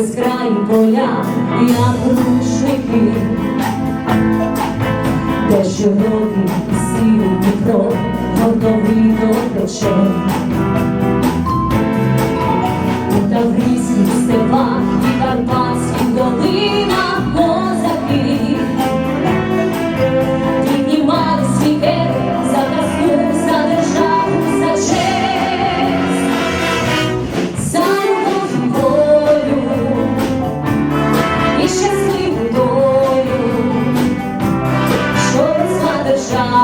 де безкраї поля, як рушники, де широкий сірий Дніпро, готові до печер.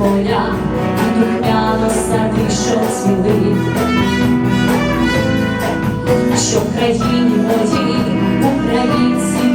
поля і духмяно сади, що цвіли, щоб країні моїй українці